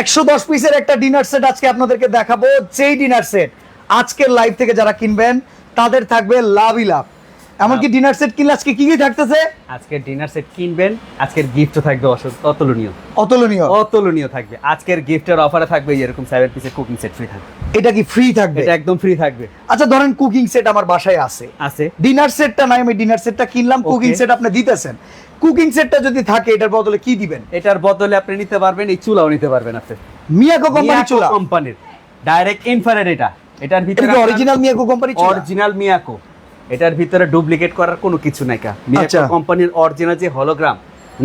একশো দশ পিসের একটা ডিনার সেট আজকে আপনাদেরকে দেখাবো। যেই ডিনার সেট আজকের লাইভ থেকে যারা কিনবেন তাদের থাকবে লাভই লাভ। এমনকি ডিনার সেট কিনলে আজকে কি কি থাকতেছে? আজকের ডিনার সেট কিনবেন আজকের গিফটও থাকবে অতুলনীয়। অতুলনীয়। অতুলনীয় থাকবে। আজকের গিফটের অফারে থাকবে এরকম সেভেন পিসের কুকিং সেট ফ্রি থাকবে। এটা কি ফ্রি থাকবে? এটা একদম ফ্রি থাকবে। আচ্ছা ধরেন কুকিং সেট আমার বাসায় আছে। আছে। ডিনার সেটটা নাই আমি ডিনার সেটটা কিনলাম কুকিং সেট আপনি দিতেছেন। কুকিং সেটটা যদি থাকে এটার বদলে কি দিবেন? এটার বদলে আপনি নিতে পারবেন এই চুলাও নিতে পারবেন আপনি। মিয়াকো কোম্পানি চুলা? কোম্পানির। ডাইরেক্ট ইনফ্রারেড এটা। এটার ভিতরে অরিজিনাল মিয়াকো কোম্পানি চুলা? অরিজিনাল মিয়াকো। এটার ভিতরে ডুপ্লিকেট করার কোনো কিছু নাই কা। মিয়াকো আচ্ছা। কোম্পানির অরিজিনাল যে হলোগ্রাম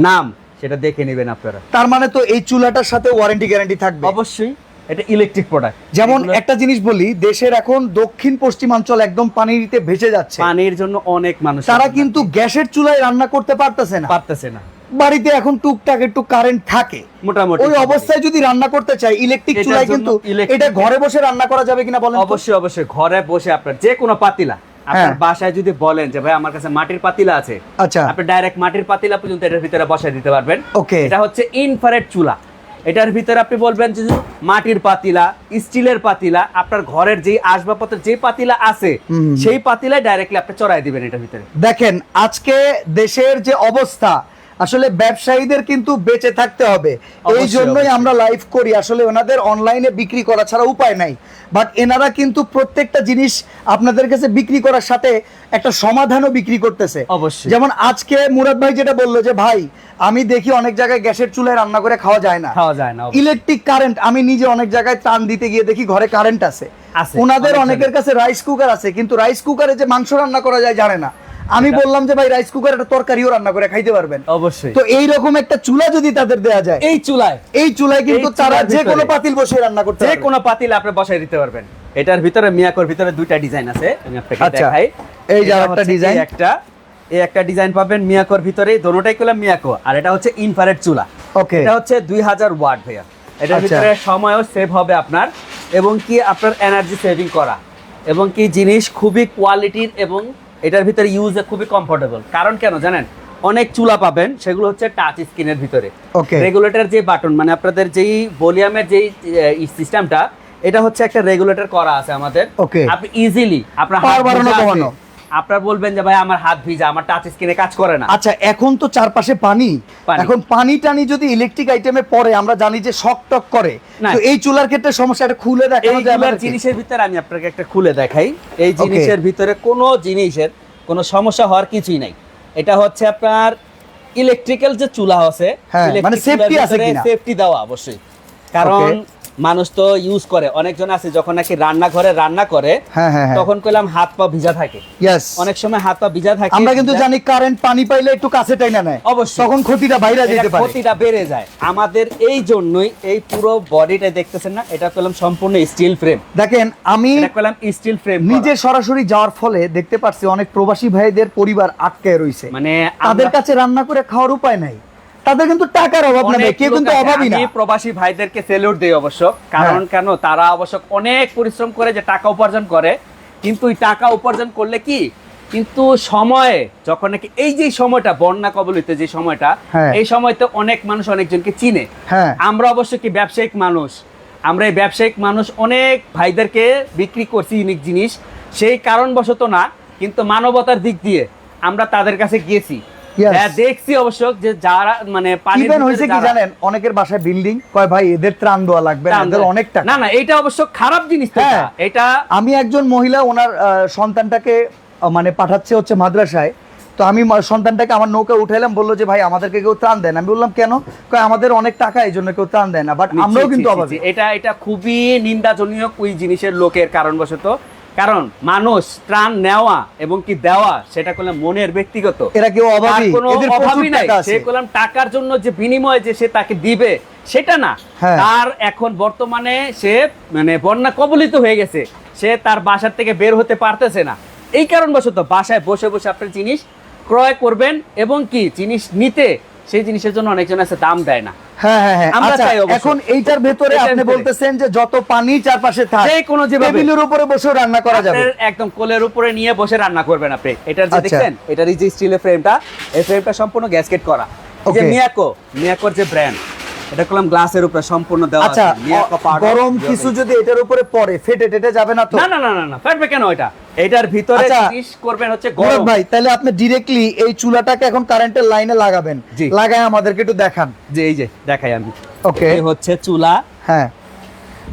নাম সেটা দেখে নেবেন আপনারা। তার মানে তো এই চুলাটার সাথে ওয়ারেন্টি গ্যারান্টি থাকবে? অবশ্যই। এটা ইলেকট্রিক প্রোডাক্ট যেমন একটা জিনিস বলি দেশের এখন দক্ষিণ পশ্চিমাঞ্চল একদম পানিতে ভেসে যাচ্ছে। পানির জন্য অনেক মানুষ তারা কিন্তু গ্যাসের চুলায় রান্না করতে পারতেছে না। পারতেছে না। বাড়িতে এখন টুকটাক একটু কারেন্ট থাকে। মোটামুটি ওই অবস্থায় যদি রান্না করতে চাই ইলেকট্রিক চুলায় কিন্তু এটা ঘরে বসে রান্না করা যাবে কিনা বলেন অবশ্যই অবশ্যই। ঘরে বসে আপনার যে কোনো পাতিলা আপনার হ্যাঁ। বাসায় যদি বলেন যে ভাই আমার কাছে মাটির পাতিলা আছে আচ্ছা। আপনি ডাইরেক্ট মাটির পাতিলা পর্যন্ত এটার ভিতরে বসায় দিতে পারবেন। ওকে। এটা হচ্ছে ইনফ্রারেড চুলা। এটার ভিতরে আপনি বলবেন যে মাটির পাতিলা স্টিলের পাতিলা আপনার ঘরের যে আসবাবপত্র যে পাতিলা আছে সেই পাতিলা ডাইরেক্টলি আপনি চড়াই দিবেন এটার ভিতরে। দেখেন আজকে দেশের যে অবস্থা আসলে ব্যবসায়ীদের কিন্তু বেঁচে থাকতে হবে। এই জন্যই আমরা লাইভ করি। আসলে ওনাদের অনলাইনে বিক্রি করা ছাড়া উপায় নাই। বাট এনারা কিন্তু প্রত্যেকটা জিনিস আপনাদের কাছে বিক্রি করার সাথে একটা সমাধানও বিক্রি করতেছে। অবশ্যই। যেমন আজকে মুরাদ ভাই যেটা বলল যে ভাই আমি দেখি অনেক জায়গায় গ্যাসের চুলায় রান্না করে খাওয়া যায় না। খাওয়া যায় না ইলেকট্রিক কারেন্ট আমি নিজে অনেক জায়গায় টান দিতে গিয়ে দেখি ঘরে কারেন্ট আছে। আছে, ওনাদের অনেকের কাছে রাইস কুকার আছে কিন্তু রাইস কুকারে যে মাংস রান্না করা যায় জানে না। আমি বললাম যে ভাই রাইস কুকারে একটা তরকারিও রান্না করে খাইতে পারবেন। অবশ্যই। তো এই রকম একটা চুলা যদি তাদের দেয়া যায় এই চুলায় এই চুলায় কিন্তু তারা যে কোনো পাতিল বসে রান্না করতে যে কোনো পাতিলা আপনি বসাই দিতে পারবেন। এটার ভিতরে মিয়াকোর ভিতরে দুইটা ডিজাইন আছে আমি আপনাকে আচ্ছা, দেখাই। এই যে হচ্ছে design। একটা এই একটা ডিজাইন পাবেন মিয়াকোর ভিতরে দোনোটাই করলাম মিয়াকো আর এটা হচ্ছে ইনফ্রারেড চুলা। ওকে এটা হচ্ছে দুই হাজার ওয়াট ভাইয়া। এটার আচ্ছা। ভিতরে সময়ও সেভ হবে আপনার এবং কি আপনার এনার্জি সেভিং করা এবং কি জিনিস খুবই কোয়ালিটির এবং এটার ভিতরে ইউজে খুবই কমফোর্টেবল কারণ কেন জানেন? অনেক চুলা পাবেন সেগুলো হচ্ছে টাচ স্ক্রিনের ভিতরে। ওকে রেগুলেটর যে বাটন মানে আপনাদের যেই ভলিউমের যেই সিস্টেমটা এটা হচ্ছে একটা রেগুলেটর করা আছে আমাদের. আপনি ইজিলি আপনার আপনার বলবেন যে ভাই আমার হাত ভিজা আমার টাচ স্ক্রিনে কাজ করে না আচ্ছা এখন তো চারপাশে পানি। এখন পানি টানি যদি ইলেকট্রিক আইটেমে পড়ে আমরা জানি যে শক টক করে তো এই চুলার ক্ষেত্রে সমস্যাটা খুলে দেখানো যায় আমাদেরকে? জিনিসের ভিতরে আমি আপনাকে একটা খুলে দেখাই এই জিনিসের ভিতরে কোনো জিনিসের কোনো সমস্যা হওয়ার কিছুই নাই এটা হচ্ছে আপনার ইলেকট্রিক্যাল যে চুলা আছে হ্যাঁ, মানে safety আছে কিনা? সেফটি দেওয়া অবশ্যই কারণ. মানুষ তো ইউজ করে। অনেকজন আছে যখন নাকি রান্নাঘরে রান্না করে হ্যাঁ হ্যাঁ হ্যাঁ। তখন কইলাম হাত পা ভিজা থাকে। অনেক সময় হাত পা ভিজা থাকে আমরা কিন্তু জানি কারেন্ট পানি পাইলে একটু কাছে টাইনা নেয়। অবশ্যই। তখন ক্ষতিটা বাইরে যেতে পারে। ক্ষতিটা বেড়ে যায়। আমাদের এই জন্যই এই পুরো বডিটা দেখতেছেন না এটা পেলাম সম্পূর্ণ স্টিল ফ্রেম দেখেন আমি এটা পেলাম স্টিল ফ্রেম নিজে সরাসরি যাওয়ার ফলে দেখতে পাচ্ছি অনেক প্রবাসী ভাইদের পরিবার আটকে রয়েছে মানে তাদের কাছে রান্না করে খাওয়ার উপায় নাই। তাদের কিন্তু টাকার অভাব কেউ লোক কিন্তু অভাবই না। প্রবাসী ভাইদেরকে সেলুট দেই অবশ্য কারণ হ্যাঁ। কেন? তারা অবশ্য অনেক পরিশ্রম করে যে টাকা উপার্জন করে কিন্তু এই টাকা উপার্জন করলে কি? কিন্তু সময়ে যখন নাকি এই যে সময়টা বন্যা কবলিত যে সময়টা হ্যাঁ। এই সময়তে অনেক মানুষ অনেকজনকে চিনে। হ্যাঁ। আমরা অবশ্য কি ব্যবসায়িক মানুষ? আমরা এই ব্যবসায়িক মানুষ অনেক ভাইদেরকে বিক্রি করছি ইউনিক জিনিস। সেই কারণবশত না কিন্তু মানবতার দিক দিয়ে আমরা তাদের কাছে গিয়েছি। দেখছি অবশ্য যে যারা মানে হয়েছে কি জানেন? অনেকের বাসায় বিল্ডিং কয় ভাই এদের ত্রাণ দেওয়া লাগবে এদের অনেক টাকা। না না এটা অবশ্য খারাপ জিনিস হ্যাঁ। এটা। আমি একজন মহিলা ওনার সন্তানটাকে মানে পাঠাচ্ছে হচ্ছে মাদ্রাসায়। তো আমি সন্তানটাকে আমার নৌকা উঠাইলাম বলল যে ভাই আমাদেরকে কেউ ত্রাণ দেন আমি বললাম কেন? কয় আমাদের অনেক টাকা এই জন্য কেউ ত্রাণ দেয় না। বাট আমরাও কিন্তু। এটা এটা খুবই নিন্দাজনীয় ওই জিনিসের লোকের কারণবশত। কারণ মানুষ ত্রাণ নেওয়া এবং কি দেওয়া সেটা করলে মনের ব্যক্তিগত। এরা কেউ অভাবী কোনো এদের অভাবই নাই। সে করলাম টাকার জন্য যে বিনিময়ে যে সে তাকে দিবে সেটা না। হ্যাঁ। তার এখন বর্তমানে সে মানে বন্যা কবলিত হয়ে গেছে। সে তার বাসার থেকে বের হতে পারতেছে না। এই কারণ কারণবশত বাসায় বসে বসে আপনি জিনিস ক্রয় করবেন এবং কি জিনিস নিতে সেই জিনিসের জন্য অনেকজন আছে দাম দেয় না। হ্যাঁ হ্যাঁ হ্যাঁ। আচ্ছা, এখন এইটার ভেতরে আপনি বলতেছেন যে যত পানি চারপাশে থাকে যে কোনো। টেবিলের উপরে বসে রান্না করা যাবে। একদম কোলের উপরে নিয়ে বসে রান্না করবেন আপনি। এটার যে আচ্ছা। দেখছেন এটার এই যে স্টিলের ফ্রেমটা এই ফ্রেমটা সম্পূর্ণ গ্যাসকেট করা। যে মিয়াকো মিয়াকোর যে ব্র্যান্ড এটা করলাম গ্লাসের উপরে সম্পূর্ণ দেওয়া আচ্ছা আছে। Powder গরম কিছু যদি এটার উপরে পড়ে ফেটে টেটে যাবে না তো? না না না না না ফাটবে কেন এটা? এটার ভিতরে আচ্ছা, করবেন হচ্ছে গরম। ভাই তাহলে আপনি ডিরেক্টলি এই চুলাটাকে এখন কারেন্টের লাইনে লাগাবেন। লাগায় আমাদেরকে একটু দেখান। যে এই যে দেখাই আমি। ওকে এই হচ্ছে চুলা। হ্যাঁ।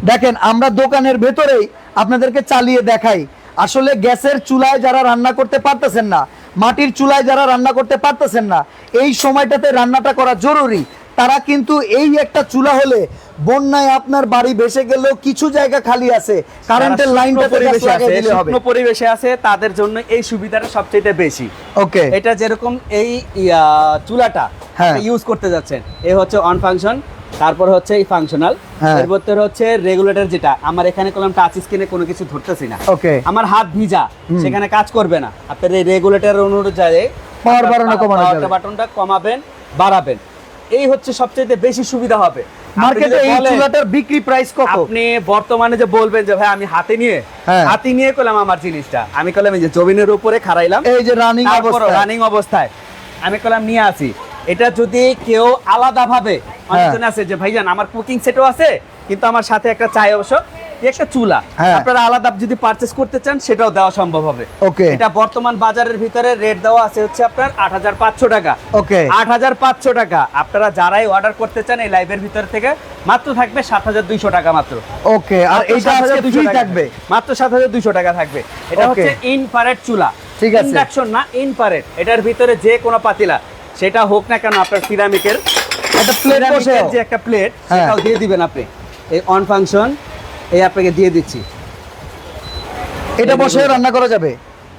দেখেন আমরা দোকানের ভেতরেই আপনাদেরকে চালিয়ে দেখাই। আসলে গ্যাসের চুলায় যারা রান্না করতে পারতেছেন না মাটির চুলায় যারা রান্না করতে পারতেছেন না এই সময়টাতে রান্নাটা করা জরুরি। তারা কিন্তু এই একটা চুলা হলে বন্যায় আপনার বাড়ি ভেসে গেলেও কিছু জায়গা খালি আছে। কারেন্টের লাইনটা পরিবেশে আছে শুকনো পরিবেশে আছে তাদের জন্য এই সুবিধাটা সবচেয়ে বেশি। ওকে। এটা যেরকম এই চুলাটা হ্যাঁ। ইউজ করতে যাচ্ছেন এই হচ্ছে অন ফাংশন তারপর হচ্ছে এই ফাংশনাল হ্যাঁ। এর ভিতরে হচ্ছে রেগুলেটর যেটা আমার এখানে করলাম টাচ স্ক্রিনে কোনো কিছু ধরতেছি না। ওকে। আমার হাত ভিজা সেখানে কাজ করবে না। আপনার এই রেগুলেটর অনুযায়ী বাড়ানো বাটনটা কমাবেন বাড়াবেন। এই হচ্ছে সবচেয়ে বেশি সুবিধা হবে। মার্কেটে এই চুলাটার বিক্রি প্রাইস কত? আপনি বর্তমানে যে বলবেন যে ভাই আমি হাতে নিয়ে হ্যাঁ। হাতে নিয়ে করলাম আমার জিনিসটা। আমি করলাম এই যে জমিনের উপরে খারাইলাম এই যে রানিং অবস্থা রানিং অবস্থায়। আমি করলাম নিয়ে আসি। এটা যদি কেউ আলাদা ভাবে অনেকজন আছে যে ভাইজান আমার কুকিং সেটও আছে কিন্তু আমার সাথে একটা চাই অবশ্য। একটা চুলা। হ্যাঁ। আপনারা আলাদা যদি করতে চান সেটাও দেওয়া সম্ভব হবে। ওকে। এটা বর্তমান বাজারের ভিতরে রেট দেওয়া আছে হচ্ছে আপনার আট হাজার পাঁচশো টাকা। ওকে। আট হাজার পাঁচশো টাকা। আপনারা যারাই অর্ডার করতে চান এই লাইভের ভিতর থেকে মাত্র থাকবে সাত হাজার দুইশো টাকা মাত্র। ওকে আর আজকে 7,200 ফ্রি টাকা। থাকবে? মাত্র সাত হাজার দুইশো টাকা থাকবে। এটা হচ্ছে ইনফারেট চুলা। ঠিক আছে। ইন্ডাকশন না ইনফারেট এটার ভিতরে যে কোনো পাতিলা সেটা হোক না কেন আপনার সিরামিকের একটা প্লেট যে একটা প্লেট হ্যাঁ। সেটাও দিয়ে দিবেন আপনি। এই অন ফাংশন এই আপনাকে দিয়ে দিচ্ছি। এটা বসে রান্না করা যাবে?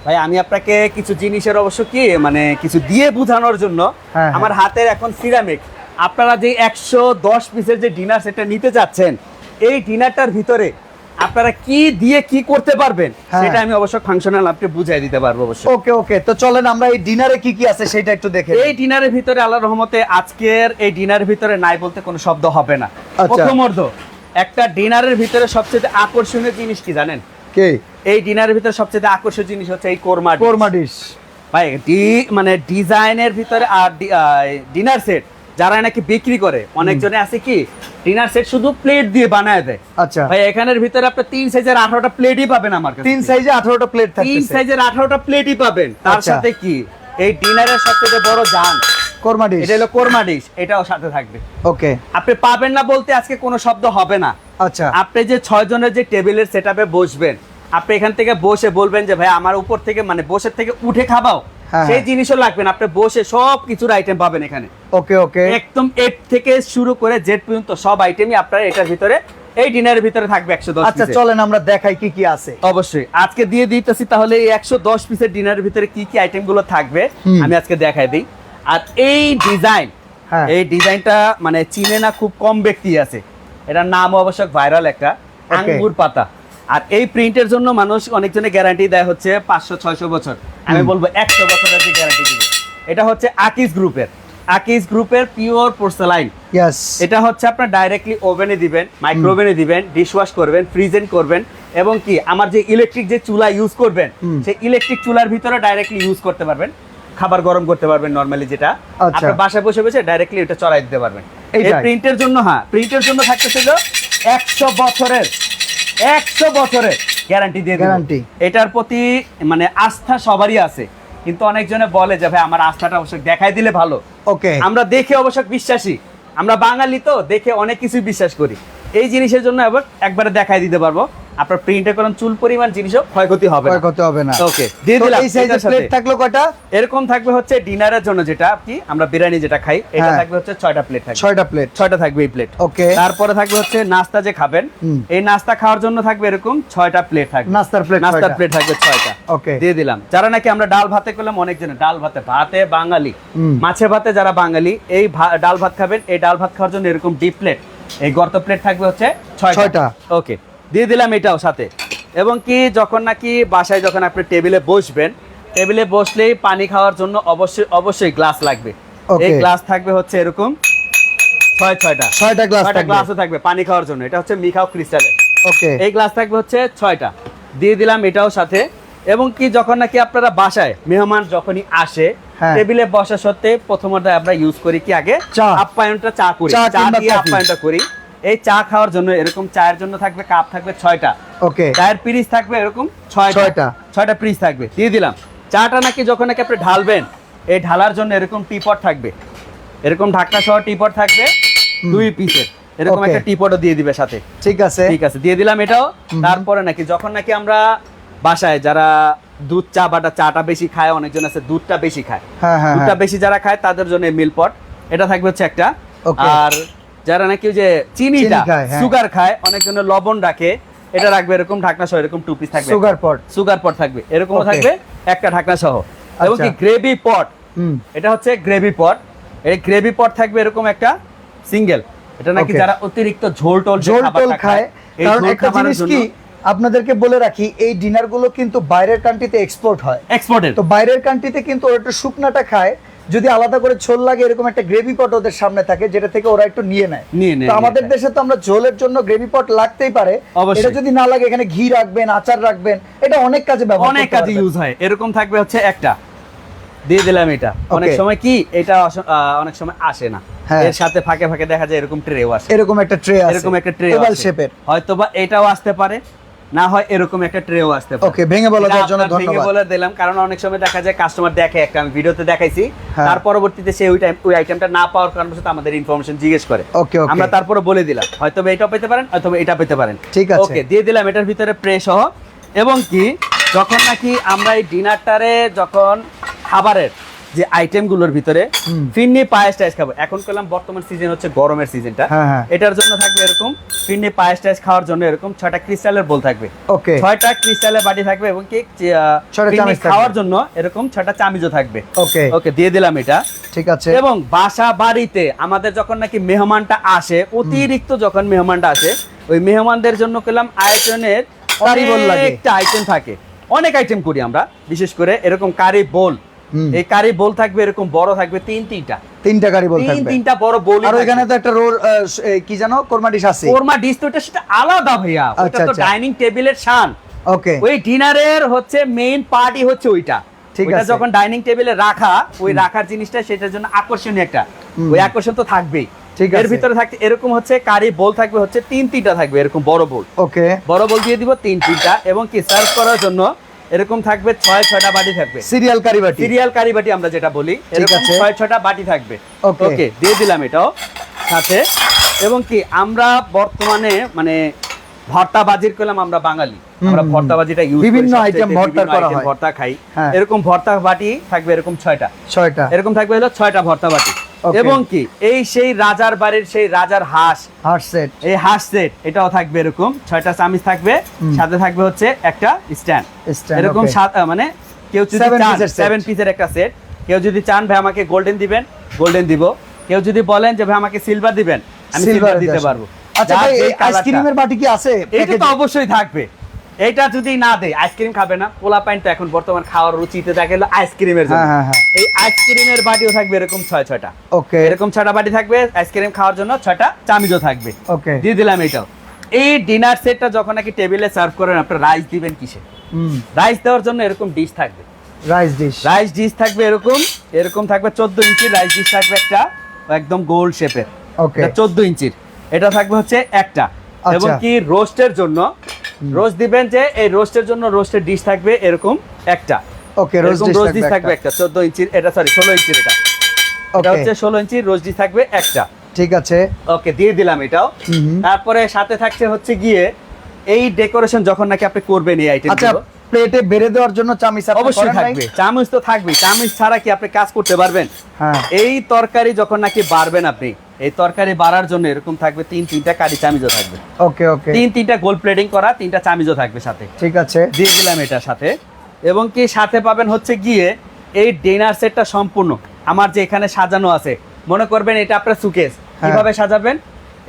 ভাই আমি আপনাকে কিছু জিনিসের অবশ্য কি মানে কিছু দিয়ে বোঝানোর জন্য হ্যাঁ, হ্যাঁ। আমার হাতের এখন সিরামিক। আপনারা যে একশো দশ পিসের যে ডিনার সেটটা নিতে চাচ্ছেন এই ডিনারটার ভিতরে আপনারা কি দিয়ে কি করতে পারবেন হ্যাঁ। সেটা আমি অবশ্য ফাংশনাল আপনি বুঝাই দিতে পারব অবশ্য। ওকে ওকে। তো চলেন আমরা এই ডিনারে কি কি আছে সেটা একটু দেখে এই ডিনারের ভিতরে আল্লাহ রহমতে আজকের এই ডিনারের ভিতরে নাই বলতে কোনো শব্দ হবে না। আচ্ছা। প্রথমত একটা ডিনারের ভিতরে সবচেয়ে আকর্ষণীয় জিনিস কি জানেন? কে? এই ডিনারের ভিতরে সবচেয়ে আকর্ষণীয় জিনিস হচ্ছে এই কোরমা কোরমা ডিশ। ভাই ডি মানে ডিজাইনের ভিতরে আর ডিনার সেট যারা নাকি বিক্রি করে অনেকজনে আছে কি ডিনার সেট শুধু প্লেট দিয়ে বানায় দেয়। আচ্ছা। ভাই এখানের ভিতরে আপনি তিন সাইজের আঠারোটা প্লেটই পাবেন আমার কাছে। তিন সাইজে 18টা প্লেট তিন সাইজের আঠারোটা প্লেটই পাবেন। তার আচ্ছা। সাথে কি এই ডিনারের সবচেয়ে বড় জান কোরমা ডিশ। এটা হলো কোরমা ডিশ এটাও সাথে থাকবে। ওকে। আপনি পাবেন না বলতে আজকে কোনো শব্দ হবে না। আচ্ছা। আপনি যে ছয় জনের যে টেবিলের সেটআপে বসবেন আপনি এখান থেকে বসে বলবেন যে ভাই আমার উপর থেকে মানে বসে থেকে উঠে খাবাও। হ্যাঁ, সেই হ্যাঁ। জিনিসও লাগবে না। আপনি বসে সব কিছুর আইটেম পাবেন এখানে। ওকে ওকে। একদম এট থেকে শুরু করে জেড পর্যন্ত সব আইটেমই আপনার এটার ভিতরে এই ডিনারের ভিতরে থাকবে একশো দশ আচ্ছা চলেন আমরা দেখাই কি কি আছে। অবশ্যই। আজকে দিয়ে দিতেছি তাহলে এই একশো দশ পিসের ডিনারের ভিতরে কি কি আইটেমগুলো থাকবে আমি আজকে দেখাই দিই। আর এই ডিজাইন হ্যাঁ। এই ডিজাইনটা মানে চিনে না খুব কম ব্যক্তি আছে। এটার নাম অবশ্য ভাইরাল একটা আঙ্গুর পাতা। আর এই প্রিন্টের জন্য মানুষ অনেকজনে গ্যারান্টি দেয় হচ্ছে পাঁচশো ছয়শো বছর। আমি বলব একশো বছরের যে গ্যারান্টি দিবে। এটা হচ্ছে আকিস গ্রুপের আকিস গ্রুপের পিওর পোর্সেলাইন এটা হচ্ছে আপনার ডাইরেক্টলি ওভেনে দিবেন মাইক্রো ওভেনে দিবেন ডিশওয়াশ করবেন ফ্রিজেন করবেন এবং কি আমার যে ইলেকট্রিক যে চুলা ইউজ করবেন সেই ইলেকট্রিক চুলার ভিতরে ডাইরেক্টলি ইউজ করতে পারবেন। খাবার গরম করতে পারবেন নরমালি যেটা। আচ্ছা। আপনার বাসায় বসে বসে ডাইরেক্টলি এটা চড়াই দিতে পারবেন। এই প্রিন্টের জন্য হ্যাঁ প্রিন্টের জন্য থাকতেছিল একশো বছরের একশো বছরের গ্যারান্টি দিয়ে গ্যারান্টি এটার প্রতি মানে আস্থা সবারই আছে। কিন্তু অনেকজনে বলে যে ভাই আমার আস্থাটা অবশ্য দেখাই দিলে ভালো। ওকে। আমরা দেখে অবশ্য বিশ্বাসী। আমরা বাঙালি তো দেখে অনেক কিছু বিশ্বাস করি। এই জিনিসের জন্য আবার একবারে দেখাই দিতে পারব। আপনার প্রিন্টে করেন চুল পরিমাণ জিনিসও ক্ষয়ক্ষতি হবে করতে হবে না। ওকে দিয়ে দিলাম এই সাইজের প্লেট থাকল কয়টা? এরকম থাকবে হচ্ছে ডিনারের জন্য যেটা কি আমরা বিরিয়ানি যেটা খাই এটা হ্যাঁ। থাকবে হচ্ছে ছয়টা প্লেট থাকবে। ছয়টা প্লেট ছয়টা থাকবে এই প্লেট ওকে তারপরে থাকবে হচ্ছে নাস্তা যে খাবেন এই নাস্তা খাওয়ার জন্য থাকবে এরকম ছয়টা প্লেট থাকবে। নাস্তার প্লেট নাস্তার প্লেট থাকবে ছয়টা। ওকে দিয়ে দিলাম। যারা নাকি আমরা ডাল ভাতে করলাম অনেক জনে ডাল ভাতে ভাতে বাঙালি। মাছে ভাতে যারা বাঙালি এই ডাল ভাত খাবেন এই ডাল ভাত খাওয়ার জন্য এরকম ডিপ প্লেট এই গর্ত প্লেট থাকবে হচ্ছে ছয়টা। ছয়টা। ওকে দিয়ে দিলাম এটাও সাথে। এবং কি যখন নাকি বাসায় যখন আপনি টেবিলে বসবেন টেবিলে বসলেই পানি খাওয়ার জন্য অবশ্যই অবশ্যই গ্লাস লাগবে। এই গ্লাস থাকবে হচ্ছে এরকম ছয় ছয়টা। ছয়টা গ্লাস ছয়টা গ্লাসও থাকবে পানি খাওয়ার জন্য। এটা হচ্ছে মিখাও ক্রিস্টালের। ওকে এই গ্লাস থাকবে হচ্ছে ছয়টা। দিয়ে দিলাম এটাও সাথে। এবং কি যখন নাকি আপনারা বাসায় মেহমান যখনই আসে হ্যাঁ। টেবিলে বসা সত্ত্বে প্রথমত আমরা ইউজ করি কি আগে আপ্যায়নটা চা করি। চা চা দিয়ে আপ্যায়নটা করি। এই চা খাওয়ার জন্য এরকম চায়ের জন্য থাকবে কাপ থাকবে ছয়টা। ওকে। চায়ের পিরিচ থাকবে এরকম ছয়টা। ছয়টা। পিরিচ থাকবে দিয়ে দিলাম। চাটা নাকি যখন নাকি আপনি ঢালবেন এই ঢালার জন্য এরকম টিপট থাকবে। এরকম ঢাকনা সহ টিপট থাকবে দুই পিসের। এরকম একটা টিপটও দিয়ে দিবে সাথে। ঠিক আছে। ঠিক আছে দিয়ে দিলাম এটাও। তারপরে নাকি যখন নাকি আমরা বাসায় যারা দুধ চা বাটা চাটা বেশি খায় অনেকজন আছে দুধটা বেশি খায়। হ্যাঁ হ্যাঁ দুধটা হ্যাঁ। বেশি যারা খায় তাদের জন্য মিল পট এটা থাকবে হচ্ছে একটা। আর যারা নাকি যে চিনিটা চিনি খায়, হ্যাঁ। সুগার খায় অনেকজনের লবণ রাখে। এটা রাখবে এরকম ঢাকনা সহ এরকম টু পিস থাকবে। সুগার পট সুগার পট থাকবে। এরকমও থাকবে একটা ঢাকনা সহ। এবং কি আচ্ছা। গ্রেভি পট এটা হচ্ছে গ্রেভি পট এই গ্রেভি পট থাকবে এরকম একটা সিঙ্গেল এটা নাকি যারা অতিরিক্ত ঝোল টোল ঝোল টোল খায় কারণ একটা জিনিস কি আপনাদেরকে বলে রাখি এই ডিনারগুলো কিন্তু বাইরের কান্ট্রিতে এক্সপোর্ট হয়। এক্সপোর্টের তো বাইরের কান্ট্রিতে কিন্তু ওরা একটু শুকনাটা খায়। যদি আলাদা করে ঝোল লাগে এরকম একটা গ্রেভি পট ওদের সামনে থাকে যেটা থেকে ওরা একটু নিয়ে নেয়। তো আমাদের দেশে তো আমরা ঝোলের জন্য গ্রেভি পট লাগতেই পারে। এটা যদি না লাগে এখানে ঘি রাখবেন আচার রাখবেন এটা অনেক কাজে ব্যবহার অনেক কাজে ইউজ হয়। এরকম থাকবে হচ্ছে একটা। দিয়ে দিলাম এটা। অনেক সময় কি এটা অনেক সময় আসে না। হ্যাঁ। এর সাথে ফাঁকে ফাঁকে দেখা যায় এরকম ট্রেও আসে। এরকম একটা ট্রে আছে এরকম একটা ট্রে শেপের হয়তো বা এটাও আসতে পারে। না হয় এরকম একটা ট্রেও আসতে পারে। ওকে ভেঙে বলা এটা দেওয়ার জন্য ভেঙে ধন্যবাদ। বলে দিলাম কারণ অনেক সময় দেখা যায় কাস্টমার দেখে একটা আমি ভিডিওতে দেখাইছি। হ্যাঁ। তার পরবর্তীতে সে ওই টাইম ওই আইটেমটা না পাওয়ার কারণে সাথে আমাদের ইনফরমেশন জিজ্ঞেস করে। ওকে ওকে আমরা তারপরে বলে দিলাম হয়তো বা এটাও পেতে পারেন হয়তো এটা পেতে পারেন। ঠিক আছে। ওকে দিয়ে দিলাম এটার ভিতরে প্রে সহ। এবং কি যখন নাকি আমরা এই ডিনারটারে যখন খাবারের যে আইটেমগুলোর ভিতরে। ফিন্নি পায়েস টায়েস খাব। এখন করলাম বর্তমান সিজন হচ্ছে গরমের সিজনটা হ্যাঁ, হ্যাঁ। এটার জন্য থাকবে এরকম ফিন্নি পায়েস টায়েস খাওয়ার জন্য এরকম ছয়টা ক্রিস্টালের বোল থাকবে। ওকে। ছয়টা ক্রিস্টালের বাটি থাকবে এবং কি আহ, ছয়টা ফিরনি চামচ থাকবে। খাওয়ার জন্য এরকম ছয়টা চামিজও থাকবে। ওকে। ওকে দিয়ে দিলাম এটা। ঠিক আছে। এবং বাসা বাড়িতে আমাদের যখন নাকি মেহমানটা আসে অতিরিক্ত যখন মেহমানটা আসে ওই মেহমানদের জন্য করলাম আয়োজনের কারি একটা আইটেম থাকে। অনেক আইটেম করি আমরা বিশেষ করে এরকম কারি বোল। এই কারি বোল থাকবে এরকম বড় থাকবে তিন তিনটা। তিনটা গাড়ি বল তিন থাকবে। তিনটা বড় বোল আর ওইখানে তো একটা রোল কি জানো কোরমা ডিশ আছে। কোরমা ডিশ তো ওটা সেটা আলাদা ভাইয়া। ওটা আচ্ছা, তো আচ্ছা। ডাইনিং টেবিলের শান। ওকে। ওই ডিনারের হচ্ছে মেইন পার্টি হচ্ছে ওইটা। ঠিক আছে। যখন ডাইনিং টেবিলে রাখা ওই রাখার জিনিসটা সেটার জন্য আকর্ষণীয় একটা। ওই আকর্ষণ তো থাকবেই। ঠিক এর। ভিতরে থাকতে এরকম হচ্ছে কারি বল থাকবে হচ্ছে তিন তিনটা থাকবে এরকম বড় বল। ওকে। বড় বল দিয়ে দিব তিন তিনটা। এবং কি সার্ভ করার জন্য এরকম থাকবে ছয় ছয়টা বাটি থাকবে। সিরিয়াল কারি বাটি। সিরিয়াল কারি বাটি আমরা যেটা বলি এরকম ছয় ছয়টা বাটি থাকবে। ওকে। দিয়ে দিলাম এটাও সাথে। এবং কি আমরা বর্তমানে মানে ভর্তা বাজির করলাম আমরা বাঙালি। আমরা ভর্তা বাজিটা ইউজ বিভিন্ন item ভর্তা করা হয়। ভর্তা খাই। হ্যাঁ। এরকম ভর্তা বাটি থাকবে এরকম ছয়টা। ছয়টা। এরকম থাকবে হলো ছয়টা ভর্তা বাটি. এবং কি? এই সেই রাজার বাড়ির সেই রাজার হাঁস। হার্ট সেট এই হাঁস সেট এটাও থাকবে এরকম। ছয়টা চামিচ থাকবে সাথে থাকবে হচ্ছে একটা স্ট্যান্ড এরকম সাত মানে কেউ যদি চান সেভেন পিসের একটা সেট কেউ যদি চান ভাই আমাকে গোল্ডেন দিবেন গোল্ডেন দিব। কেউ যদি বলেন যে ভাই আমাকে সিলভার দিবেন আমি সিলভার দিতে পারব। আচ্ছা ভাই এই আইসক্রিমের বাটি কি আছে? এইটা তো অবশ্যই থাকবে। এইটা যদি না দেয় আইসক্রিম খাবে না। পোলা পাইন তো এখন বর্তমান খাওয়ার রুচিতে গেলো আইসক্রিমের জন্য। হ্যাঁ, হ্যাঁ, হ্যাঁ। এই আইসক্রিমের বাটিও থাকবে এরকম ছয় ছয়টা। ওকে এরকম ছয়টা বাটি থাকবে আইসক্রিম খাওয়ার জন্য ছয়টা চামিজও থাকবে। ওকে দিয়ে দিলাম এটাও। এই ডিনার সেটটা যখন নাকি টেবিলে সার্ভ করেন আপনার রাইস দিবেন কিসে? হুম। রাইস দেওয়ার জন্য এরকম ডিশ থাকবে। রাইস ডিশ রাইস ডিশ থাকবে এরকম এরকম থাকবে চোদ্দ ইঞ্চি রাইস ডিশ থাকবে একটা একদম গোল শেপের ওকে চোদ্দ ইঞ্চির। এটা থাকবে হচ্ছে একটা। আচ্ছা। এবং কি রোস্টের জন্য রোস্ট দিবেন যে এই রোস্টের জন্য রোস্টের ডিশ থাকবে এরকম একটা। Okay rose dish roast dish থাকবে একটা। চোদ্দ ইঞ্চির এটা সরি ষোলো ইঞ্চির এটা। এটা ওকে হচ্ছে ষোলো ইঞ্চির রোজ ডিশ থাকবে একটা। ঠিক আছে। ওকে দিয়ে দিলাম এটাও। তারপরে সাথে থাকছে হচ্ছে গিয়ে এই ডেকোরেশন যখন নাকি আপনি করবেন এই আইটেম আচ্ছা প্লেটে বেড়ে দেওয়ার জন্য চামিচ অবশ্যই থাকবে। চামচ তো থাকবে চামচ ছাড়া কি আপনি কাজ করতে পারবেন? হ্যাঁ। এই তরকারি যখন নাকি বাড়বেন আপনি এই তরকারি বাড়ার জন্য এরকম থাকবে তিন তিনটা কারি চামিজও থাকবে। ওকে ওকে। তিন তিনটা গোল প্লেটিং করা তিনটা চামিজও থাকবে সাথে। ঠিক আছে। দিয়ে দিলাম এটার সাথে। এবং কি সাথে পাবেন হচ্ছে গিয়ে এই ডিনার সেটটা সম্পূর্ণ। আমার যে এখানে সাজানো আছে মনে করবেন এটা আপনার সুকেস। হ্যাঁ। কীভাবে সাজাবেন?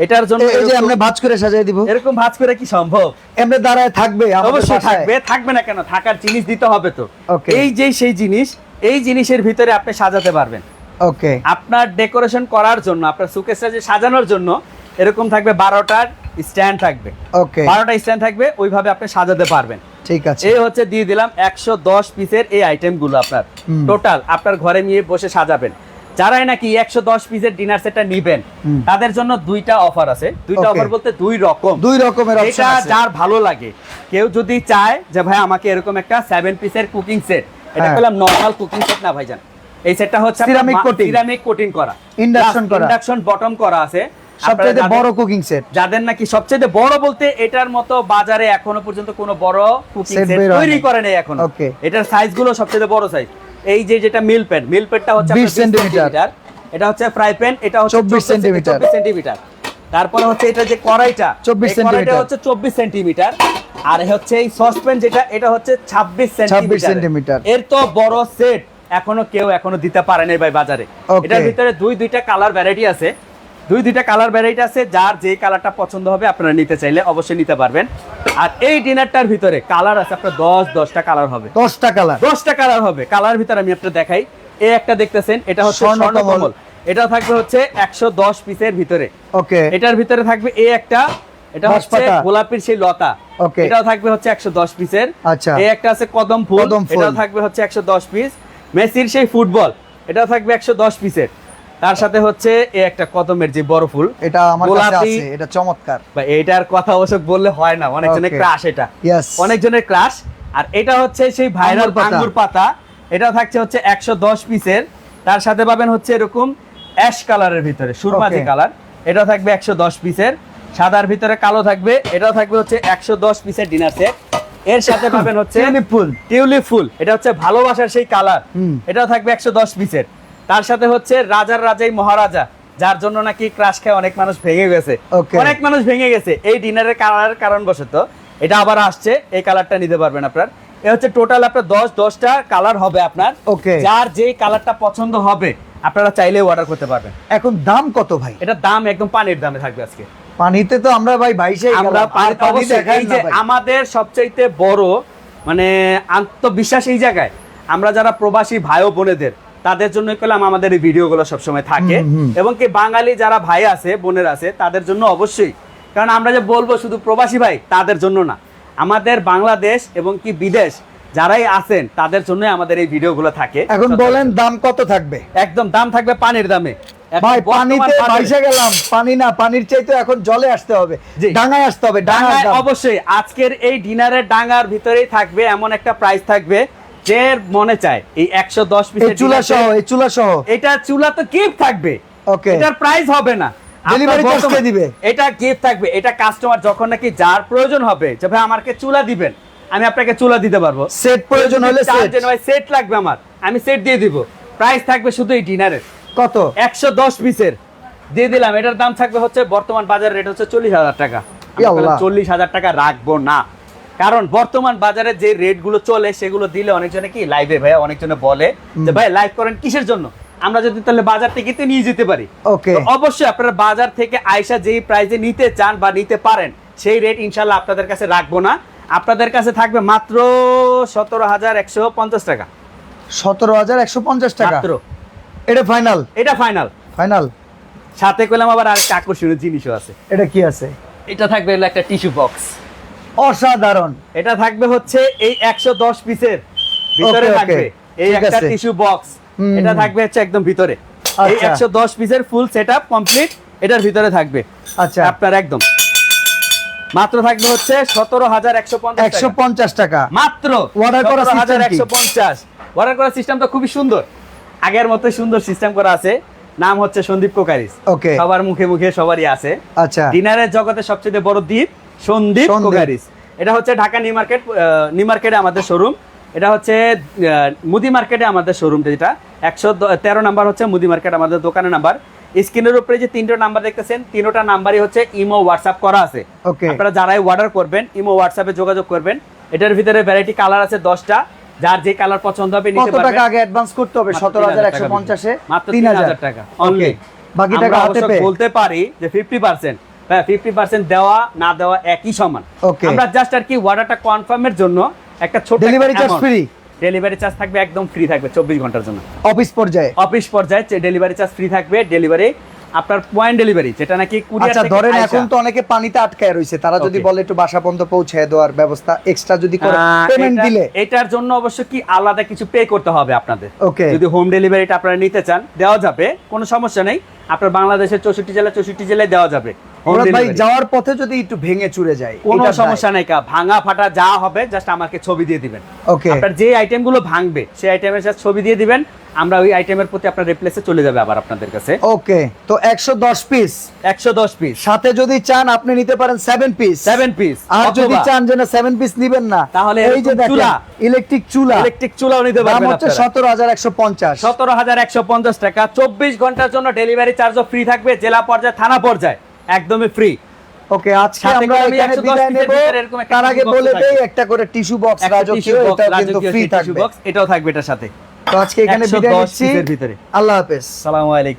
এটার জন্য এই- যে আমরা ভাঁজ করে সাজিয়ে দিব। এরকম ভাঁজ করে কি সম্ভব? এমনি দাঁড়ায় থাকবে অবশ্যই থাকবে থাকবে না কেন? থাকার জিনিস দিতে হবে তো। এই যে সেই জিনিস এই জিনিসের ভিতরে আপনি সাজাতে পারবেন। ওকে আপনার ডেকোরেশন করার জন্য আপনার সুকেসটা যে সাজানোর জন্য এরকম থাকবে বারোটার স্ট্যান্ড থাকবে। ওকে বারোটা স্ট্যান্ড থাকবে ওইভাবে আপনি সাজাতে পারবেন। ঠিক আছে। এই হচ্ছে দিয়ে দিলাম একশো দশ পিসের এই আইটেমগুলো আপনার। টোটাল আপনার ঘরে নিয়ে বসে সাজাবেন। যারাই নাকি একশো দশ পিসের ডিনার সেটটা নিবেন তাদের জন্য দুইটা অফার আছে। দুইটা অফার বলতে দুই রকম। দুই রকমের এটা যার ভালো লাগে। কেউ যদি চায় যে ভাই আমাকে এরকম একটা সেভেন পিসের কুকিং সেট এটা হ্যাঁ। পেলাম নর্মাল কুকিং সেট না ভাইজান। এই সেটটা হচ্ছে সিরামিক coating। সিরামিক কোটিং করা। Induction করা। ইন্ডাকশন বটম করা আছে। সবচেয়ে বড় কুকিং সেট যাদের নাকি সবচেয়ে বড় বলতে এটার মতো বাজারে এখনও পর্যন্ত কোনো বড় কুকিং সেট তৈরি করে নাই এখন. এটার সাইজগুলো সবচেয়ে বড় সাইজ এই যে যেটা মিল প্যান মিল প্যানটা হচ্ছে 20 সেন্টিমিটার। এটা হচ্ছে ফ্রাই প্যান এটা হচ্ছে 24 সেন্টিমিটার। সেন্টিমিটার তারপরে হচ্ছে এটা যে কড়াইটা 24 এই কড়াইটা সেন্টিমিটার। হচ্ছে চব্বিশ সেন্টিমিটার আর হচ্ছে এই সসপ্যান যেটা এটা হচ্ছে ছাব্বিশ সেন্টিমিটার সেন্টিমিটার। এর তো বড় সেট এখনও কেউ এখনও দিতে পারেনি নাই ভাই বাজারে এটার ভিতরে দুই দুইটা কালার ভ্যারাইটি আছে দুই দুইটা কালার ভ্যারাইটি আছে যার যে কালারটা পছন্দ হবে আপনারা নিতে চাইলে অবশ্যই নিতে পারবেন। আর এই ডিনারটার ভিতরে কালার আছে আপনার দশ দশটা কালার হবে। দশটা কালার দশটা কালার হবে। কালার ভিতরে আমি আপনার দেখাই। এই একটা দেখতেছেন এটা হচ্ছে স্বর্ণকমল। এটা থাকবে হচ্ছে একশো দশ পিসের ভিতরে। ওকে। এটার ভিতরে থাকবে এই একটা এটা হচ্ছে। গোলাপির সেই লতা. এটাও থাকবে হচ্ছে একশো দশ পিসের আচ্ছা। এই একটা আছে কদম ফুল কদম ফুল। এটাও থাকবে হচ্ছে একশো দশ পিস মেসির সেই ফুটবল এটাও থাকবে একশো দশ পিসের তার সাথে হচ্ছে এই একটা কদমের যে বড় ফুল এটা আমার কাছে আছে এটা চমৎকার। বা এইটার কথা অবশ্য বললে হয় না অনেকজনের Okay. ক্রাশ এটা। Yes. অনেকজনের ক্রাশ আর এটা হচ্ছে সেই ভাইরাল আঙ্গুর পাতা। এটা থাকছে হচ্ছে একশো দশ পিসের। তার সাথে পাবেন হচ্ছে এরকম অ্যাশ কালারের ভিতরে সুরমাজি কালার এটা থাকবে একশো দশ পিসের। সাদার ভিতরে কালো থাকবে। এটা থাকবে হচ্ছে একশো দশ পিসের ডিনার সেট এর সাথে পাবেন হচ্ছে টিউলিপ ফুল। টিউলিপ ফুল। এটা হচ্ছে ভালোবাসার সেই কালার। এটাও থাকবে একশো দশ পিসের। তার সাথে হচ্ছে রাজার রাজাই মহারাজা যার জন্য নাকি ক্রাশ খেয়ে অনেক মানুষ ভেঙে গেছে। অনেক মানুষ ভেঙে গেছে। এই ডিনারের কালারের কারণ বশত এটা আবার আসছে এই কালারটা নিতে পারবেন আপনার। এ হচ্ছে টোটাল আপনার দশ দশটা কালার হবে আপনার। Okay. যার যে কালারটা পছন্দ হবে আপনারা চাইলে অর্ডার করতে পারবেন। এখন দাম কত ভাই? এটার দাম একদম পানির দামে থাকবে আজকে। পানিতে তো আমরা ভাই বাইশে আমরা আমাদের সবচাইতে বড় মানে আত্মবিশ্বাস এই জায়গায়। আমরা যারা প্রবাসী ভাই ও বোনেদের তাদের জন্য পেলাম আমাদের এই ভিডিওগুলো সবসময় থাকে। এবং কি বাঙালি যারা ভাই আছে বোনের আছে তাদের জন্য অবশ্যই। কারণ আমরা যে বলব শুধু প্রবাসী ভাই তাদের জন্য না। আমাদের বাংলাদেশ এবং কি বিদেশ যারাই আছেন তাদের জন্য আমাদের এই ভিডিওগুলো থাকে। এখন বলেন দাম কত থাকবে? একদম দাম থাকবে পানির দামে। ভাই পানিতে বাইশে গেলাম। পানি না পানির চাইতে এখন জলে আসতে হবে। ডাঙায় আসতে হবে ডাঙায় অবশ্যই। আজকের এই ডিনারের ডাঙার ভিতরেই থাকবে এমন একটা প্রাইস থাকবে। যে মনে চায় এই একশো দশ এই পিসের চুলা সহ এই চুলা সহ। এটা চুলা তো থাকবে। Okay. এটার প্রাইস হবে না। কে দিবে? এটা গিফট থাকবে। এটা কাস্টমার যখন নাকি যার প্রয়োজন হবে যে ভাই আমাকে চুলা দিবেন আমি আপনাকে চুলা দিতে পারব। সেট প্রয়োজন হলে সেট সেট লাগবে আমার। আমি সেট দিয়ে দিব। প্রাইস থাকবে শুধু এই ডিনারের। কত? একশো দশ পিসের। দিয়ে দিলাম। এটার দাম থাকবে হচ্ছে বর্তমান বাজার রেট হচ্ছে চল্লিশ হাজার টাকা। চল্লিশ হাজার টাকা রাখব না। কারণ বর্তমান বাজারে যে রেটগুলো চলে সেগুলো দিলে অনেকজনে কি লাইভে ভাইয়া অনেকজনে বলে যে ভাই লাইভ করেন কিসের জন্য? আমরা যদি তাহলে বাজার থেকে নিয়ে যেতে পারি। ওকে অবশ্যই আপনারা বাজার থেকে আয়সা যেই প্রাইসে নিতে চান বা নিতে পারেন সেই রেট ইনশাল্লাহ আপনাদের কাছে রাখব না। আপনাদের কাছে থাকবে মাত্র সতেরো হাজার একশো পঞ্চাশ টাকা। সতেরো হাজার একশো পঞ্চাশ টাকা। মাত্র। এটা ফাইনাল এটা ফাইনাল ফাইনাল সাথে করলাম আবার আরেকটা আকর্ষণীয় জিনিসও আছে। এটা কি আছে? এটা থাকবে একটা টিস্যু বক্স। অসাধারণ। এটা থাকবে হচ্ছে এই একশো দশ পিসের। ভিতরে. থাকবে এই একটা। টিস্যু বক্স এটা থাকবে হচ্ছে একদম ভিতরে। এই আচ্ছা। একশো দশ পিসের ফুল সেট আপ কমপ্লিট এটার ভিতরে থাকবে। আচ্ছা। আপনার একদম। মাত্র থাকবে হচ্ছে সতেরো হাজার একশো পঞ্চাশ একশো পঞ্চাশ টাকা। মাত্র করার system হাজার একশো পঞ্চাশ। অর্ডার করার সিস্টেম তো খুবই সুন্দর। আগের মতো সুন্দর সিস্টেম করা আছে। নাম হচ্ছে সন্দীপ কোকারিস। ওকে। সবার মুখে মুখে সবারই আছে। আচ্ছা। ডিনারের জগতে সবচেয়ে বড় দ্বীপ সন্দীপ কোকারিস এটা হচ্ছে ঢাকা নিউ মার্কেট নিউ মার্কেটে আমাদের শোরুম এটা হচ্ছে মুদি মার্কেটে আমাদের শোরুমটা যেটা। একশো তেরো নাম্বার হচ্ছে মুদি মার্কেট আমাদের দোকানের নাম্বার। স্ক্রিনের উপরে যে নাম্বার দেখতেছেন তিনটা নাম্বারই হচ্ছে ইমো হোয়াটসঅ্যাপ করা আছে। আপনারা যারাই অর্ডার করবেন ইমো হোয়াটসঅ্যাপে যোগাযোগ করবেন। এটার ভিতরে ভ্যারাইটি কালার আছে দশটা। যার যে কালার পছন্দ হবে নিতে পারবেন। টাকা আগে অ্যাডভান্স করতে হবে? 17150 এ মাত্র 3000 টাকা অনলি বাকি টাকা হাতে বলতে পারি যে 50% হ্যাঁ ফিফটি পার্সেন্ট দেওয়া না দেওয়া একই সমান। আমরা জাস্ট আর কি কনফার্মের জন্য একটা ছোট delivery charge free delivery charge থাকবে একদম ফ্রি থাকবে চব্বিশ ঘণ্টার জন্য। অফিস পর্যায়ে? অফিস পর্যায়ে ডেলিভারি চার্জ ফ্রি থাকবে ডেলিভারি আপনার পয়েন্ট ডেলিভারি যেটা নাকি আচ্ছা ধরেন এখন তো অনেকে পানিতে আটকায় রয়েছে তারা যদি বলে একটু বাসা পর্যন্ত পৌঁছে দেওয়ার ব্যবস্থা এক্সট্রা যদি করে পেমেন্ট দিলে? এটার জন্য অবশ্য কি আলাদা কিছু পে করতে হবে আপনাদের? ওকে যদি হোম ডেলিভারিটা আপনারা নিতে চান দেওয়া যাবে কোনো সমস্যা নেই। আপনার বাংলাদেশের চৌষট্টি জেলা চৌষট্টি জেলায় দেওয়া যাবে। ভাই যাওয়ার পথে যদি একটু ভেঙে চুরে যায় কোনো সমস্যা নাই কা ভাঙা ফাটা যা হবে জাস্ট আমাকে ছবি দিয়ে দিবেন। ওকে আপনার যে আইটেমগুলো ভাঙবে সেই আইটেমের সাথে ছবি দিয়ে দিবেন আমরা ওই আইটেমের প্রতি আপনার রিপ্লেসে চলে যাবে আবার আপনাদের কাছে। ওকে তো একশো দশ পিস একশো দশ পিস সাথে যদি চান আপনি নিতে পারেন সেভেন পিস সেভেন পিস আর যদি চান যে না সেভেন পিস নিবেন না তাহলে এই যে চুলা। ইলেকট্রিক চুলা। ইলেকট্রিক চুলাও নিতে দাম হচ্ছে আপনারা। সতেরো হাজার একশো পঞ্চাশ। সতেরো হাজার একশো পঞ্চাশ টাকা চব্বিশ ঘণ্টার জন্য ডেলিভারি চার্জও ফ্রি থাকবে জেলা পর্যায়ে থানা পর্যায়ে। একদমই ফ্রি ওকে আজকে আমরা এখানে 110 বিদায় নেব। তার আগে বলে দেই একটা করে টিস্যু বক্স রাজকীয় এটা কিন্তু ফ্রি থাকবে। বক্স এটাও থাকবে এটার সাথে। তো আজকে এখানে বিদায় নিচ্ছি। ভিতরে। আল্লাহ হাফেজ। সালামু আলাইকুম।